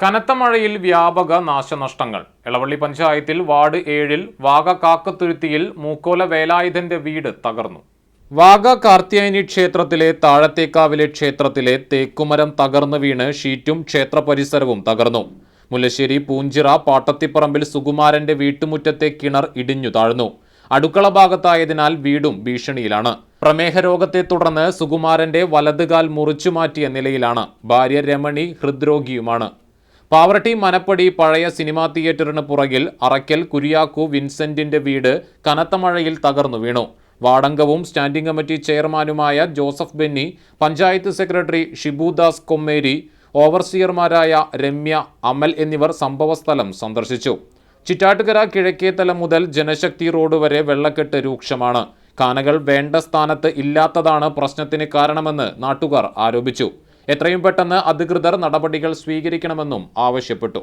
കനത്ത മഴയിൽ വ്യാപക നാശനഷ്ടങ്ങൾ. ഇളവള്ളി പഞ്ചായത്തിൽ വാർഡ് ഏഴിൽ വാഗ കാക്കത്തുരുത്തിയിൽ മൂക്കോല വേലായുധന്റെ വീട് തകർന്നു. വാഗ കാർത്തിയായനി ക്ഷേത്രത്തിലെ താഴത്തേക്കാവിലെ ക്ഷേത്രത്തിലെ തേക്കുമരം തകർന്നു വീണ് ഷീറ്റും ക്ഷേത്ര പരിസരവും തകർന്നു. മുല്ലശ്ശേരി പൂഞ്ചിറ പാട്ടത്തിപ്പറമ്പിൽ സുകുമാരന്റെ വീട്ടുമുറ്റത്തെ കിണർ ഇടിഞ്ഞു താഴ്ന്നു. അടുക്കള ഭാഗത്തായതിനാൽ വീടും ഭീഷണിയിലാണ്. പ്രമേഹ രോഗത്തെ തുടർന്ന് സുകുമാരന്റെ വലതുകാൽ മുറിച്ചു മാറ്റിയ നിലയിലാണ്. ഭാര്യ രമണി ഹൃദ്രോഗിയുമാണ്. പാവറട്ടി മനപ്പടി പഴയ സിനിമാ തിയേറ്ററിന് പുറകിൽ അറയ്ക്കൽ കുര്യാക്കു വിൻസെന്റിന്റെ വീട് കനത്ത മഴയിൽ തകർന്നു വീണു. വാടങ്കവും സ്റ്റാൻഡിംഗ് കമ്മിറ്റി ചെയർമാനുമായ Joseph Benny panchayat secretary Shibudas Kommeri ഓവർസിയർമാരായ Ramya Amal എന്നിവർ സംഭവസ്ഥലം സന്ദർശിച്ചു. ചിറ്റാട്ടുകര കിഴക്കേത്തലം മുതൽ ജനശക്തി റോഡ് വരെ വെള്ളക്കെട്ട് രൂക്ഷമാണ്. കാനകൾ വേണ്ട സ്ഥാനത്ത് ഇല്ലാത്തതാണ് പ്രശ്നത്തിന് കാരണമെന്ന് നാട്ടുകാർ ആരോപിച്ചു. എത്രയും പെട്ടെന്ന് അധികൃതർ നടപടികൾ സ്വീകരിക്കണമെന്നും ആവശ്യപ്പെട്ടു